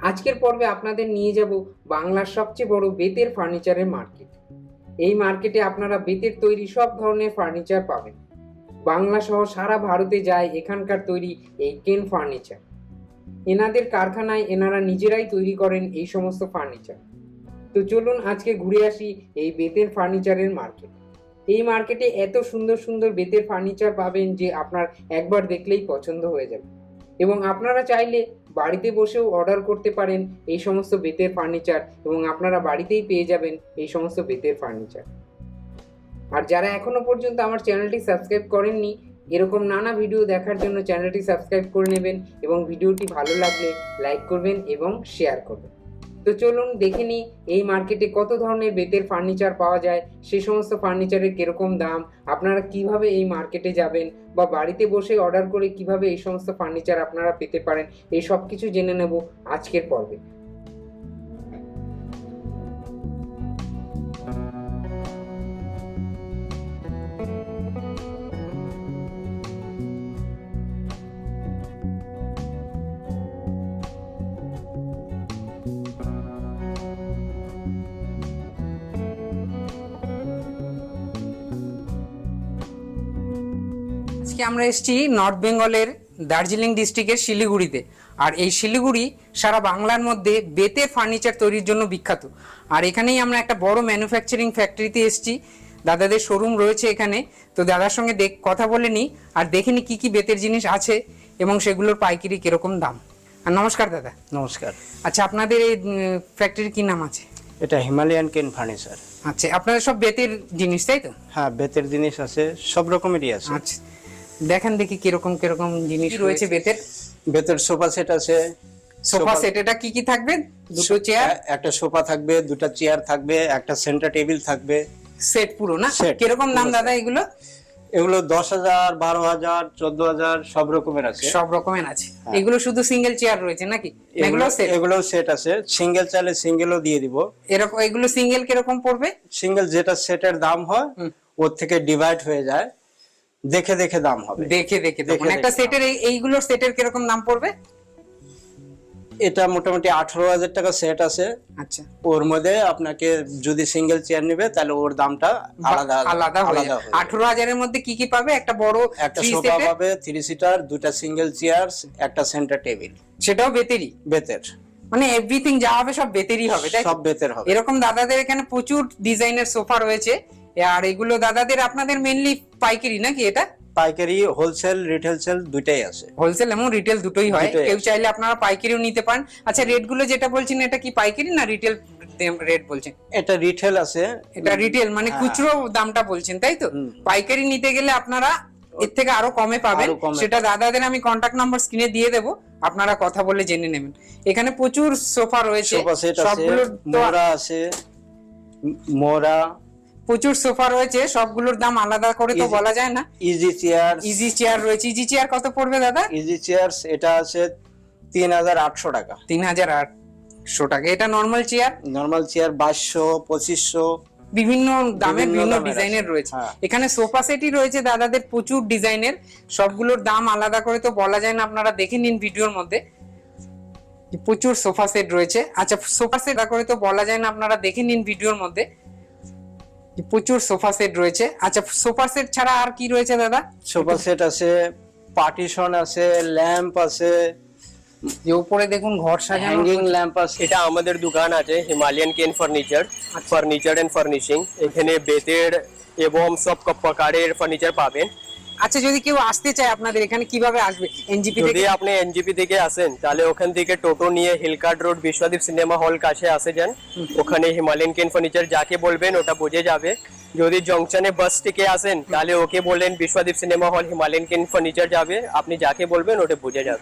আজকের পর্বে আপনাদের নিয়ে যাব বাংলার সবচেয়ে বড় বেতের ফার্নিচারের মার্কেট। এই মার্কেটে আপনারা বেতের তৈরি সব ধরনের ফার্নিচার পাবেন। বাংলা সহ সারা ভারতে যায় এখানকার তৈরি এই কেন ফার্নিচার। এনাদের কারখানায় এনারা নিজেরাই তৈরি করেন এই সমস্ত ফার্নিচার। তো চলুন আজকে ঘুরে আসি এই বেতের ফার্নিচারের মার্কেট। এই মার্কেটে এত সুন্দর সুন্দর বেতের ফার্নিচার পাবেন যে আপনার একবার দেখলেই পছন্দ হয়ে যাবে। এবং আপনারা চাইলে বাড়িতে বসেও অর্ডার করতে পারেন এই সমস্ত বেতের ফার্নিচার এবং আপনারা বাড়িতেই পেয়ে যাবেন এই সমস্ত বেতের ফার্নিচার আর যারা এখনও পর্যন্ত আমার চ্যানেলটি সাবস্ক্রাইব করেননি, এরকম নানা ভিডিও দেখার জন্য চ্যানেলটি সাবস্ক্রাইব করে নেবেন এবং ভিডিওটি ভালো লাগলে লাইক করবেন এবং শেয়ার করবেন। তো চলুন দেখে নিই, এই মার্কেটে কত ধরনের বেতের ফার্নিচার পাওয়া যায়, সে সমস্ত ফার্নিচারের কীরকম দাম, আপনারা কীভাবে এই মার্কেটে যাবেন, বা বাড়িতে বসে অর্ডার করে কীভাবে এই সমস্ত ফার্নিচার আপনারা পেতে পারেন, এই সব কিছু জেনে নেব আজকের পর্বে। আজকে আমরা এসেছি নর্থ বেঙ্গলের দার্জিলিং ডিস্ট্রিক্টের শিলিগুড়িতে। আর এই শিলিগুড়ি সারা বাংলার মধ্যে বেতের ফার্নিচার তৈরির জন্য বিখ্যাত। আর এখানেই আমরা একটা বড় ম্যানুফ্যাকচারিং ফ্যাক্টরিতে এসেছি। দাদাদের শোরুম রয়েছে এখানে। তো দাদার সঙ্গে দেখ কথা বলে নিই আর দেখে নিই কী কী বেতের জিনিস আছে এবং সেগুলোর পাইকারি কীরকম দাম। আর নমস্কার দাদা। নমস্কার। আচ্ছা আপনাদের এই ফ্যাক্টরির কি নাম আছে? এটা হিমালয়ান কেন ফার্নিচার আচ্ছা আপনাদের সব বেতের জিনিস তাই তো? হ্যাঁ বেতের জিনিস আছে সব রকমেরই আছে। আচ্ছা। দেখেন দেখি কীরকম কীরকম জিনিস রয়েছে বেতের? বেতের সোফা সেট আছে। সোফা সেট এটা কি কি থাকবে? দুটো চেয়ার একটা সোফা থাকবে দুটো চেয়ার থাকবে একটা সেন্টার টেবিল থাকবে। সেট পুরো না? কীরকম দাম দাদা এগুলো? এগুলো দশ হাজার বারো হাজার চোদ্দ হাজার সব রকমের আছে। সব রকমের আছে। এগুলো শুধু সিঙ্গেল চেয়ার রয়েছে নাকি? এগুলো সেট এগুলো সেট আছে। সিঙ্গেল চাইলে সিঙ্গেলও দিয়ে দিব। এরকম এগুলো সিঙ্গেল কীরকম পড়বে? সিঙ্গেল যেটা সেটের দাম হয় ওর থেকে ডিভাইড হয়ে যায়। দেখে দেখে দাম হবে। দেখে দেখে দেখে তখন একটা সেটের এইগুলোর সেটের কীরকম দাম পড়বে? এটা মোটামুটি আঠারো হাজার টাকা সেট আছে। আচ্ছা। ওর মধ্যে আপনাকে যদি সিঙ্গেল চেয়ার নেবে তাহলে ওর দামটা আলাদা আলাদা আলাদা আঠারো হাজারের মধ্যে কি কি পাবে? একটা বড় একটা সোফা পাবে থ্রি সিটার দুটা সিঙ্গেল চেয়ার একটা সেন্টার টেবিল সেটাও বেতেরই? বেতের। মানে এভরিথিং যা হবে সব বেতেরই হবে তাই সব বেতের হবে। এরকম দাদাদের এখানে প্রচুর ডিজাইনের সোফা রয়েছে। আর এগুলো দাদাদের আপনাদের মেনলি পাইকারি নাকি এটা? পাইকারি হোলসেল রিটেল সেল দুইটাই আছে। হোলসেল এবং রিটেল দুটোই হয়। কেউ চাইলে আপনারা পাইকারিও নিতে পারেন। আচ্ছা রেটগুলো যেটা বলছেন এটা কি পাইকারি না রিটেল রেট বলছেন? এটা রিটেল আছে। এটা রিটেল মানে হ্যাঁ। খুচরো দামটা বলছেন তাই তো? পাইকারি নিতে গেলে আপনারা এর থেকে আরও কমে পাবেন। সেটা দাদাদের আমি কন্টাক্ট নাম্বার স্ক্রিনে দিয়ে দেবো। আপনারা কথা বলে জেনে নেবেন। এখানে প্রচুর সোফা রয়েছে। সবগুলোর মোরা আছে মোরা প্রচুর সোফা রয়েছে সবগুলোর দাম আলাদা করে তো বলা যায় না। ইজি চেয়ার ইজি চেয়ার রয়েছে। ইজি চেয়ার কত পড়বে দাদা? ইজি চেয়ার এটা আছে তিন হাজার আটশো টাকা। তিন হাজার আটশো টাকা। এটা নর্মাল চেয়ার নর্মাল চেয়ার বাইশশো পঁচিশশো। বিভিন্ন দামে বিভিন্ন ডিজাইনের রয়েছে। হ্যাঁ। এখানে সোফা সেটই রয়েছে দাদাদের প্রচুর ডিজাইনের সবগুলোর দাম আলাদা করে তো বলা যায় না আপনারা দেখে নিন ভিডিওর মধ্যে। প্রচুর সোফা সেট রয়েছে। আচ্ছা সোফা সেট করে তো বলা যায় না আপনারা দেখে নিন ভিডিওর মধ্যে। প্রচুর সোফা সেট রয়েছে। আচ্ছা সোফা সেট ছাড়া আর কি রয়েছে দাদা? সোফা সেট আছে পার্টিশন আছে ল্যাম্প আছে। যে উপরে দেখুন ঘর সাজানো হ্যাঙ্গিং ল্যাম্প আছে। এটা আমাদের দোকান আছে হিমালয়ান কেন ফার্নিচার ফার্নিচার এন্ড ফার্নিশিং এখানে বেতের এবং সব প্রকারের ফার্নিচার পাবেন। আচ্ছা যদি কেউ আসতে চায় আপনাদের এখানে কীভাবে আসবে? এনজিপি যদি আপনি এনজিপি থেকে আসেন তাহলে ওখান থেকে টোটো নিয়ে হিলকার্ড রোড বিশ্বদীপ সিনেমা হল কাছে আসে যান। ওখানে হিমালয়ান কেন ফার্নিচার যাকে বলবেন ওটা বুঝে যাবে। যদি জংশনে বাস থেকে আসেন তাহলে ওকে বললেন Biswadip cinema hall Himalayan cane furniture যাবে। আপনি যাকে বলবেন ওটা বুঝে যাবে।